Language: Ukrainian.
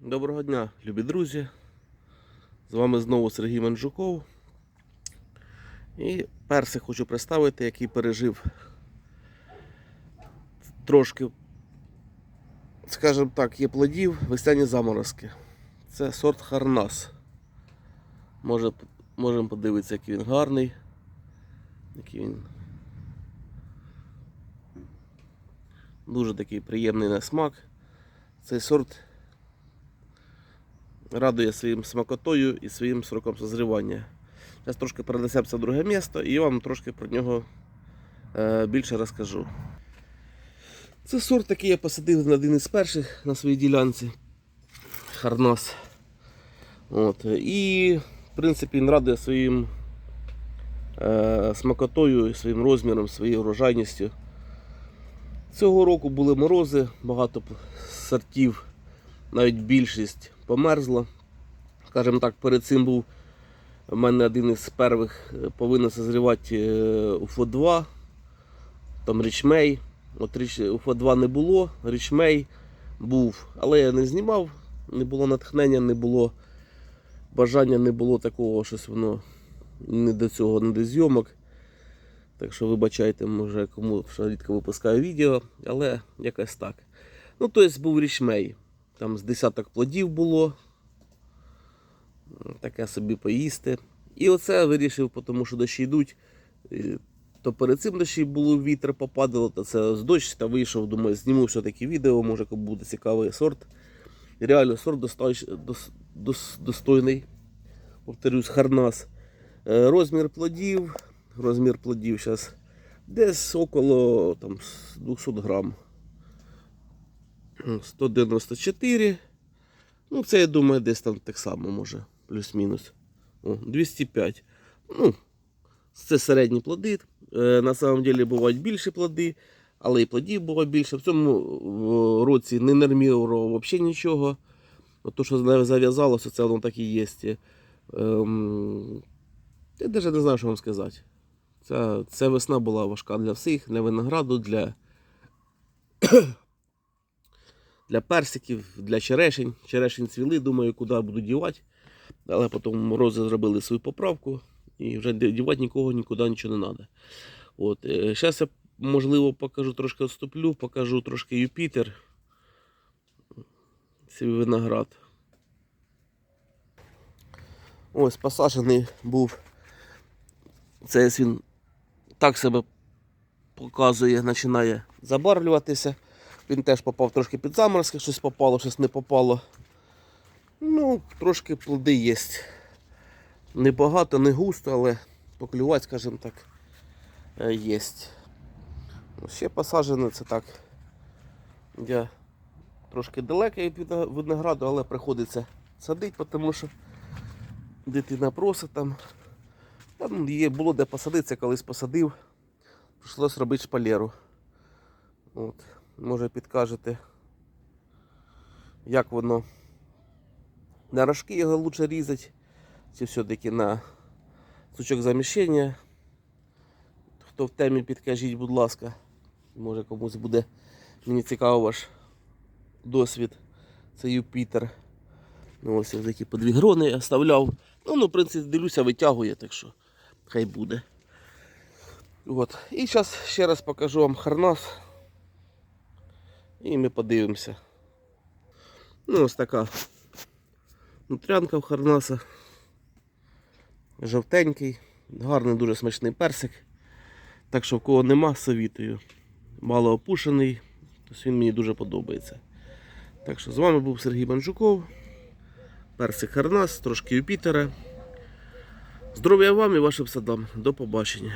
Доброго дня, любі друзі. З вами знову Сергій Манджуков. І персик хочу представити, який пережив трошки, скажімо так, є плодів весняні заморозки. Це сорт Харнас. Може, можемо подивитися, який він гарний. Який він дуже такий приємний на смак. Цей сорт радує своїм смакотою і своїм сроком созрівання. Зараз трошки перенесемося в друге місто і я вам трошки про нього е, більше розкажу. Це сорт, який я посадив на один із перших на своїй ділянці. Харнас. От. І, в принципі, він радує своїм е, смакотою, своїм розміром, своєю урожайністю. Цього року були морози, багато сортів, навіть більшість померзла. Скажімо так, перед цим був у мене один із перших е, повинен созрівати е, УФО-2, там річмей. От річ, УФО-2 не було, річмей був, але я не знімав, не було натхнення, не було бажання, не було такого, щось воно не до цього, не до зйомок. Так що вибачайте, може, кому що рідко випускаю відео, але якось так. Ну, тобто був річмей. Там з десяток плодів було. Таке собі поїсти. І оце вирішив, тому що дощі йдуть. То перед цим дощі було вітер попадало, то це з дощ та вийшов, думаю, зніму все-таки відео, може буде цікавий сорт. Реально сорт достойш- дос- дос- достойний. Повторюсь, харнас. Е, Розмір плодів. Розмір плодів зараз десь около там, 200 грам. 194. Ну, це я думаю, десь там так само може, плюс-мінус. О, 205. Ну, це середні плоди. Е, на самом деле бувають більші плоди, але і плодів було більше. В цьому році не нормірував взагалі нічого. От то, що зав'язалося, це воно так і є. Ем, я навіть не знаю, що вам сказати. Ця, ця весна була важка для всіх, для винограду, для, для персиків, для черешень. Черешень цвіли, думаю, куди буду дівати. Але потім морози зробили свою поправку і вже дівати нікого нікуди нічого не треба. От, зараз я, можливо, покажу трошки відступлю, покажу трошки Юпітер. Цей виноград. Ось посаджений був. Це він так себе показує, починає забарвлюватися. Він теж попав трошки під заморозки, щось попало, щось не попало. Ну, трошки плоди є. Небагато, не густо, але поклювати, скажімо так, е, є. Ще посаджено це так. Я трошки далекий від винограду, але приходиться садити, тому що дитина просить там. Там є, було де посадитися, колись посадив. Прийшлось робити шпалеру. От. Може підкажете, як воно. На рожки його лучше різати, чи все-таки на сучок заміщення. Хто в темі підкажіть, будь ласка. Може комусь буде. Мені цікаво ваш досвід. Це Юпітер. Ну, ось я такі по дві грони оставляв. Ну, ну, в принципі, дивлюся, витягує, так що хай буде. От. І зараз ще раз покажу вам харнас. І ми подивимося. Ну, ось така нутрянка в харнаса. Жовтенький, гарний, дуже смачний персик. Так що в кого нема, совітую. Мало опушений, тобто він мені дуже подобається. Так що з вами був Сергій Манжуков. Персик Харнас, трошки Юпітера. Здоров'я вам і вашим садам. До побачення.